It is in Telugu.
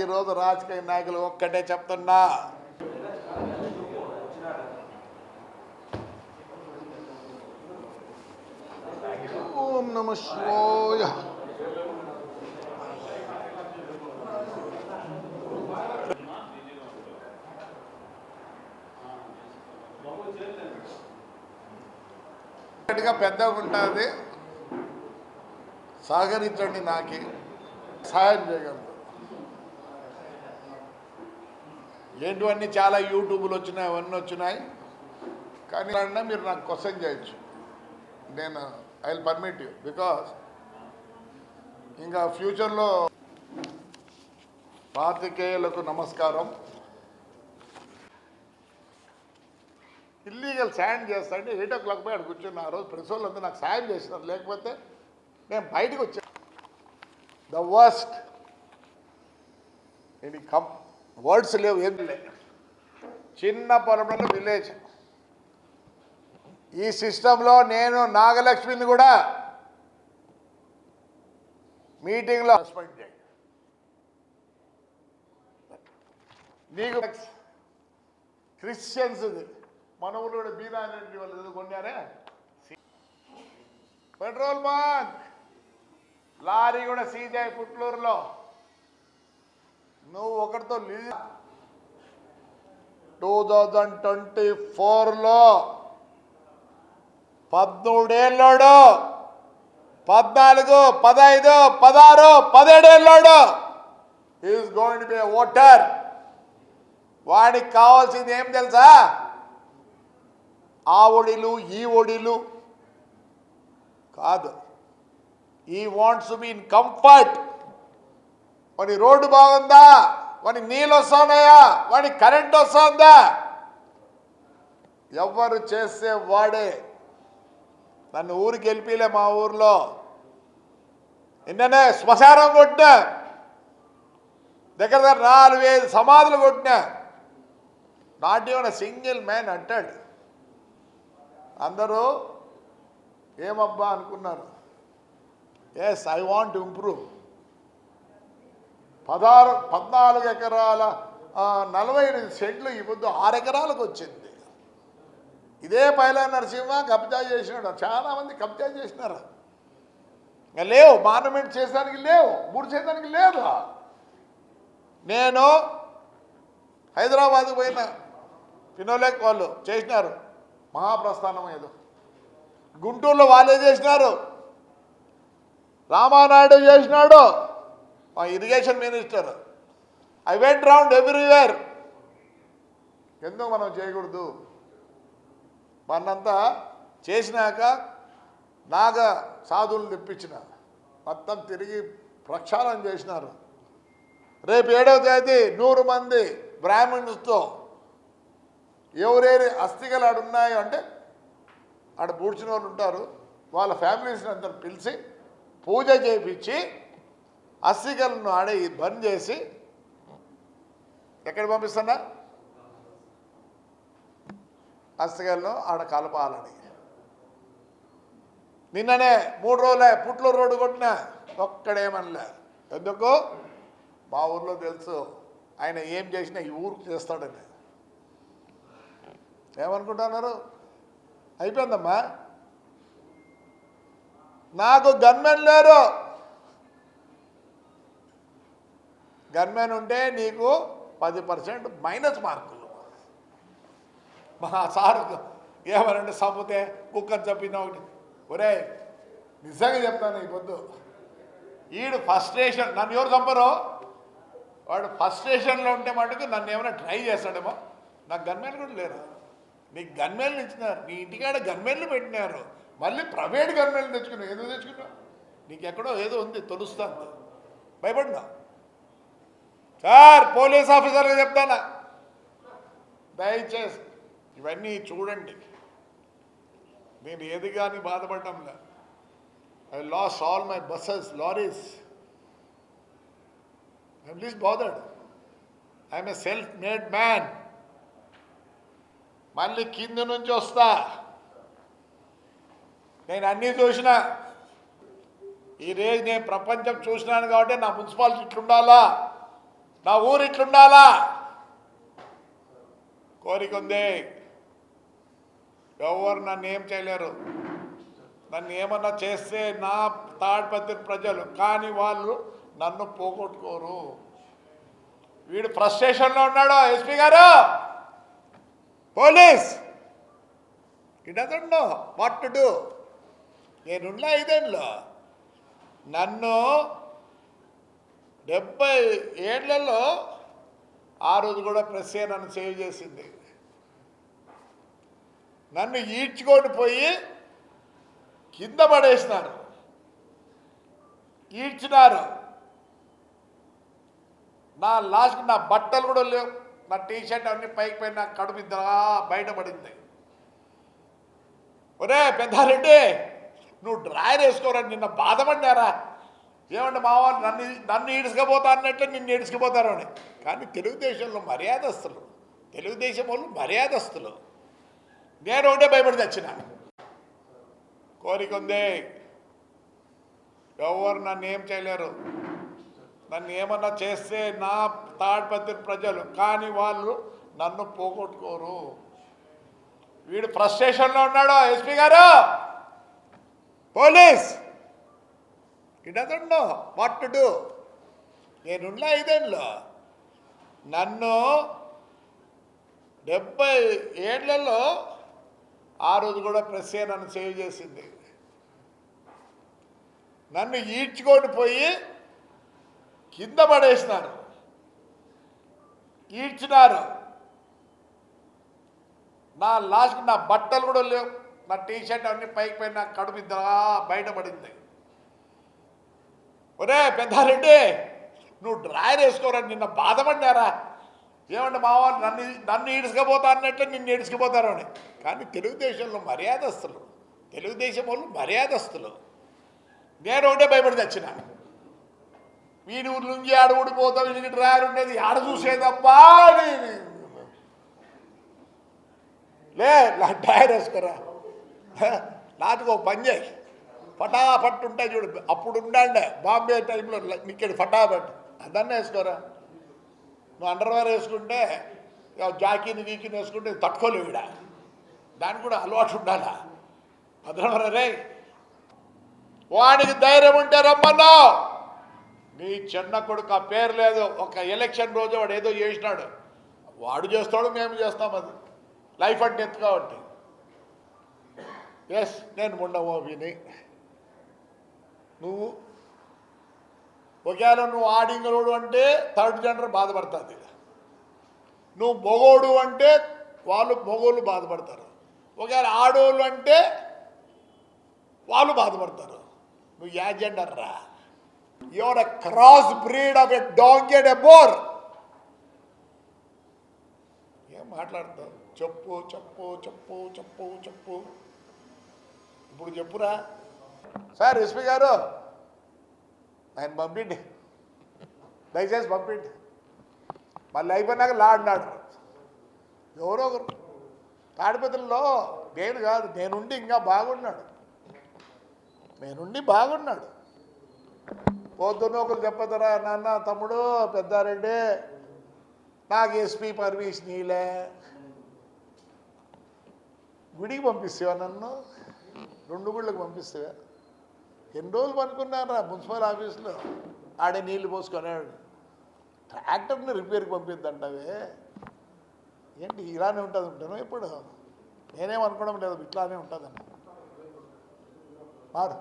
ఈరోజు రాజకీయ నాయకులు ఒక్కటే చెప్తున్నా. నమ శివాయ గట్టిగా పెద్దగా ఉంటుంది. సహకరించండి నాకి. సహాయం చేయగలరు. ఏంటివన్నీ చాలా యూట్యూబ్లు వచ్చినాయి అవన్నీ వచ్చినాయి. కానీ అన్నా మీరు నాకు క్వశ్చన్ చేయొచ్చు. నేను I will permit you because ఇంకా ఫ్యూచర్లో పాత్రికేయులకు నమస్కారం. ఇల్లీగల్ సాయం చేస్తాండి ఎయిట్ ఓ క్లాక్ పోయి అక్కడ కూర్చున్నా. ఆ రోజు ప్రెస్ వాళ్ళంతా నాకు సాయం చేసినారు. లేకపోతే నేను బయటకు వచ్చాను ద వర్స్ట్ ఇది కం వర్డ్స్ లేవు ఏం లే చిన్న పొలంలో విలేజ్ ఈ సిస్టంలో నేను నాగలక్ష్మిని కూడా మీటింగ్లో సస్పెండ్ చేయండి నీకు క్రిస్టియన్స్ మన ఊళ్ళో కూడా బీనారెడ్డి వాళ్ళు కొన్నారే? Petrol bunk. లారీ కూడా సీజాయి పుట్లూరులో. నువ్వు ఒకటితో లీజ్ టూ థౌజండ్ ట్వంటీ ఫోర్లో పద్మూడేళ్ళోడు పద్నాలుగు పదహైదు పదహారు పదిహేడేళ్ళోడు. Is going to be voter వాడికి కావాల్సింది ఏం తెలుసా? ఆ ఒడిలు ఈ ఒడిలు కాదు. He wants be in comfort వాని రోడ్డు బాగుందా? వాని నీళ్ళు వస్తున్నాయా? వాని కరెంట్ వస్తుందా? ఎవరు చేస్తే వాడే. నన్ను ఊరికి వెళ్ళిపిలే మా ఊర్లో. నిన్ననే శ్మశానం కొట్టినా. దగ్గర దగ్గర నాలుగు వేలు సమాధులు కొట్టినా. నాట్ ఈవెన్ సింగిల్ మ్యాన్ అంటాడు. అందరూ ఏమబ్బా అనుకున్నారు. ఎస్ ఐ వాంట్ ఇంప్రూవ్ పదహారు పద్నాలుగు ఎకరాల నలభై ఎనిమిది సెంట్లు ఈ పొద్దు ఆరు ఎకరాలకు వచ్చింది. ఇదే పైలా నరసింహ కబ్జా చేసినాడు. చాలా మంది కబ్జా చేసినారు. ఇంకా లేవు మానమెంట్ చేసానికి లేవు మూడు చేయడానికి లేదు. నేను హైదరాబాద్కు పోయిన పినోలేక్ వాళ్ళు చేసినారు. మహాప్రస్థానం ఏదో. గుంటూరులో వాళ్ళే చేసినారు. రామానాయుడు చేసినాడు. మా irrigation minister. I went round everywhere. ఎందుకు మనం చేయకూడదు? మనంతా చేసినాక నాగ సాధువులు తెప్పించిన. మొత్తం తిరిగి ప్రక్షాళన చేసినారు. రేపు ఏడవ తేదీ నూరు మంది బ్రాహ్మణులతో ఎవరేరి అస్థికలు ఆడు ఉన్నాయో అంటే ఆడ పూడ్చిన వాళ్ళు ఉంటారు. వాళ్ళ ఫ్యామిలీస్ని అందరు పిలిచి పూజ చేయించి అస్థికలను ఆడే బంద్ చేసి ఎక్కడ పంపిస్తున్నా అస్తగల్లో ఆడ కలపాలని. నిన్ననే మూడు రోజులే పుట్లో రోడ్డు కొట్టిన ఒక్కడేమనలే ఎందుకు? మా ఊర్లో తెలుసు ఆయన ఏం చేసినా ఈ ఊరికి చేస్తాడని. ఏమనుకుంటున్నారు? అయిపోయిందమ్మా. నాకు గన్మెన్ లేరు. గన్మెన్ ఉంటే నీకు పది పర్సెంట్ మైనస్ మార్కు. మా సార్ ఏమనంటే సమ్ముతే కుక్కని చంపిన ఒకటి? ఒరే నిజంగా చెప్తాను ఈ పొద్దు. ఈడు ఫస్ట్రేషన్ నన్ను ఎవరు చంపరు? వాడు ఫస్ట్రేషన్లో ఉంటే మటుకు నన్ను ఏమైనా ట్రై చేస్తాడేమో? నాకు గన్మేలు కూడా లేరు. నీకు గన్మేలు ఇచ్చినారు. నీ ఇంటికాడ గన్మెన్లు పెట్టినారు. మళ్ళీ ప్రైవేట్ గన్మేలు తెచ్చుకున్నావు. ఏదో తెచ్చుకున్నావు? నీకు ఎక్కడో ఏదో ఉంది తొలుస్తాను భయపడినా? సార్ పోలీస్ ఆఫీసర్గా చెప్తానా? దయచేసి ఇవన్నీ చూడండి. నేను ఏది కానీ బాధపడటంలే I lost all my buses lorries I'm least bothered I'm a self made man మళ్ళీ కింద నుంచి వస్తా. నేను అన్నీ చూసిన. ఈ రేజ్ నేను ప్రపంచం చూసినాను కాబట్టి నా మున్సిపాలిటీ ఇట్లుండాలా నా ఊరు ఇట్లుండాలా కోరిక ఉంది. ఎవరు నన్ను ఏం చేయలేరు. నన్ను ఏమన్నా చేస్తే నా తాడిపత్రి ప్రజలు కానీ వాళ్ళు నన్ను పోగొట్టుకోరు. వీడు ఫ్రస్ట్రేషన్లో ఉన్నాడు ఎస్పీ గారు? Police! He doesn't know what to do ఐదేళ్ళు. నన్ను డెబ్బై ఏళ్ళలో ఆ రోజు కూడా ప్రెస్సే నన్ను సేవ్ చేసింది. నన్ను ఈడ్చుకొని పోయి కింద పడేసినారు. ఈడ్చినారు. నా లాస్ట్ నా బట్టలు కూడా లేవు. నా టీ షర్ట్ అన్ని పైకి పైన నా కడుపు ఇద్దరా బయటపడింది ఒరే పెద్దారెడ్డి నువ్వు డ్రాయర్ వేసుకోరా? నిన్న బాధపడ్డారా? ఏమండి మావా నన్ను నన్ను ఈడ్చుకపోతా అన్నట్టు నిన్ను ఈడ్చుకుపోతారు అని. కానీ తెలుగుదేశంలో మర్యాదస్తులు. తెలుగుదేశం వాళ్ళు మర్యాదస్తులు. నేను ఒకటే భయపడి తెచ్చిన కోరిక ఉంది ఎవరు నన్ను ఏం చేయలేరు. నన్ను ఏమన్నా చేస్తే నా తాడిపత్రి ప్రజలు కానీ వాళ్ళు నన్ను పోగొట్టుకోరు. వీడు ఫ్రస్ట్రేషన్లో ఉన్నాడు ఎస్పీ గారు? పోలీస్! ఇడదండు డజంట్ వాట్ టు డూ నేనున్న ఐదేళ్ళు. నన్ను డెబ్బై ఏళ్ళలో ఆ రోజు కూడా ప్రెస్సే నన్ను సేవ్ చేసింది. నన్ను ఈడ్చుకొని పోయి కింద పడేసినారు. ఈడ్చినారు. నా లాస్ట్ నా బట్టలు కూడా లేవు. నా టీ షర్ట్ అన్ని పైకి పైన నాకు కడుపు ఇద్దరా బయటపడింది ఒరే పెద్దారెడ్డి నువ్వు డ్రాయర్ వేసుకోరా? నిన్న బాధపడినారా ఏమంటే మా నన్ను నన్ను ఈడ్చుకపోతా అన్నట్లే నిన్ను ఈడ్చుకుపోతారు అని. కానీ తెలుగుదేశంలో మర్యాదస్తులు తెలుగుదేశం వాళ్ళు మర్యాదస్తులు. నేను ఒకటే భయపడి తెచ్చిన వీడి ఊరు నుంచి ఆడ ఊడిపోతాం వీడికి డ్రాయర్ ఉండేది ఆడ చూసేదబ్బా లే నా డ్రాయర్ వేసుకోరా నాటుకు ఒక పని చేయి ఫటాఫట్ ఉంటాయి చూడు. అప్పుడు ఉండండి బాంబే టైంలో ఇక్కడ ఫటాఫట్. అదన్నా వేసుకోరా? నువ్వు అండర్వేర్ వేసుకుంటే ఇక జాకీని గీకిని వేసుకుంటే తట్టుకోలేవు ఈడ. దానికి కూడా అలవాటు ఉండాలా? భద్రమరా వాడికి ధైర్యం ఉంటే రమ్మన్నావు నీ చిన్న కొడుకు ఆ పేరు లేదు. ఒక ఎలక్షన్ రోజు వాడు ఏదో చేసినాడు. వాడు చేస్తాడు మేము చేస్తాం అది. లైఫ్ అంటే ఎత్తు కాబట్టి. ఎస్ నేను ముండమోబిని నువ్వు ఒకవేళ నువ్వు ఆడింగలోడు అంటే థర్డ్ జెండర్ బాధపడుతుంది. నువ్వు మొగోడు అంటే వాళ్ళు మొగోళ్ళు బాధపడతారు. ఒకవేళ ఆడోళ్ళు అంటే వాళ్ళు బాధపడతారు. నువ్వు యా జెండర్ రా? Your a cross breed of a dog and a boar ఏం మాట్లాడతావు? చెప్పు చెప్పు చెప్పు చెప్పు చెప్పు. ఇప్పుడు చెప్పురా. సార్ ఎస్పీ గారు. ఆయన పంపిండి. దయచేసి పంపిండి. మళ్ళీ అయిపోయినాక లాడినాడు ఎవరో ఒకరు. తాడిపత్రుల్లో నేను కాదు నేనుండి ఇంకా బాగున్నాడు. నేనుండి బాగున్నాడు. పొద్దున్న ఒకరు చెప్పదురా నాన్న తమ్ముడు పెద్దారెడ్డి నాకు ఎస్పీ పర్మిషన్ ఇలే గుడికి పంపిస్తావా నన్ను? రెండు గుళ్ళకి పంపిస్తావా? ఎన్ని రోజులు పనుకున్నారా మున్సిపల్ ఆఫీస్లో? ఆడే నీళ్ళు పోసుకున్నాడు ట్రాక్టర్ని రిపేర్కి పంపిద్దంటవే ఏంటి ఇలానే ఉంటుంది ఉంటాను ఎప్పుడు? నేనేమనుకోవడం లేదు ఇట్లానే ఉంటుందని మారు.